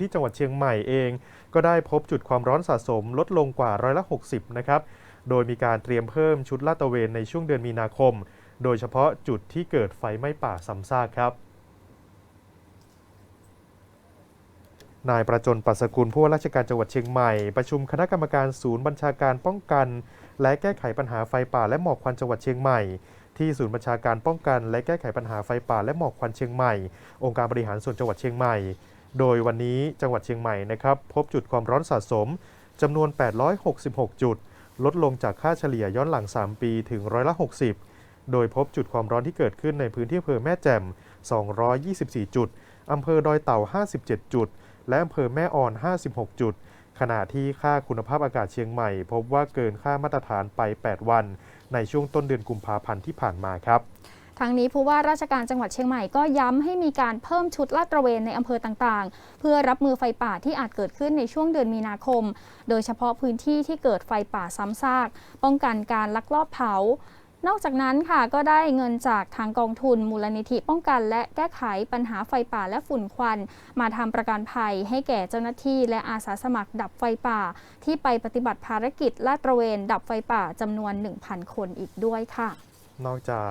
นที่จังหวัดเชียงใหม่เอง ก็ได้พบจุดความร้อนสะสมลดลงกว่าร้อยละ 60 นะครับ โดยมีการเตรียมเพิ่มชุดลาดตระเวนในช่วงเดือนมีนาคม โดยเฉพาะจุดที่เกิดไฟไหม้ป่าซ้ำซากครับนายประจนปัสกุลผู้ว่าราชการจังหวัดเชียงใหม่ ประชุมคณะกรรมการศูนย์บัญชาการป้องกัน และแก้ไขปัญหาไฟป่าและหมอกควันจังหวัดเชียงใหม่ ที่ศูนย์บัญชาการป้องกัน และแก้ไขปัญหาไฟป่าและหมอกควันเชียงใหม่ องค์การบริหารส่วนจังหวัดเชียงใหม่ โดยวันนี้จังหวัดเชียงใหม่นะครับพบจุดความร้อนสะสมจำนวน 866 จุด ลดลงจากค่าเฉลี่ยย้อนหลัง 3 ปีถึงร้อยละ 60 โดยพบจุดความร้อนที่เกิดขึ้นในพื้นที่อำเภอแม่แจ่ม 224 จุด อำเภอดอยเต่า 57 จุด และอำเภอแม่อ่อน 56 จุด ขณะที่ค่าคุณภาพอากาศเชียงใหม่ พบว่าเกินค่ามาตรฐานไป 8 วัน ในช่วงต้นเดือนกุมภาพันธ์ที่ผ่านมาครับ ทางนี้ผู้ว่าราชการจังหวัดเชียงใหม่ก็ย้ำให้มีการเพิ่มชุดลาดตระเวนในอำเภอต่างๆ เพื่อรับมือไฟป่าที่อาจเกิดขึ้นในช่วงเดือนมีนาคม โดยเฉพาะพื้นที่ที่เกิดไฟป่าซ้ำซาก ป้องกันการลักลอบเผา นอกจากนั้นค่ะก็ได้เงินจากทางกองทุนมูลนิธิป้องกัน และแก้ไขปัญหาไฟป่าและฝุ่นควัน มาทำประกันภัยให้แก่เจ้าหน้าที่ และอาสาสมัครดับไฟป่า ที่ไปปฏิบัติภารกิจลาดตระเวน ดับไฟป่าจำนวน 1,000 คนอีกด้วยค่ะ นอกจาก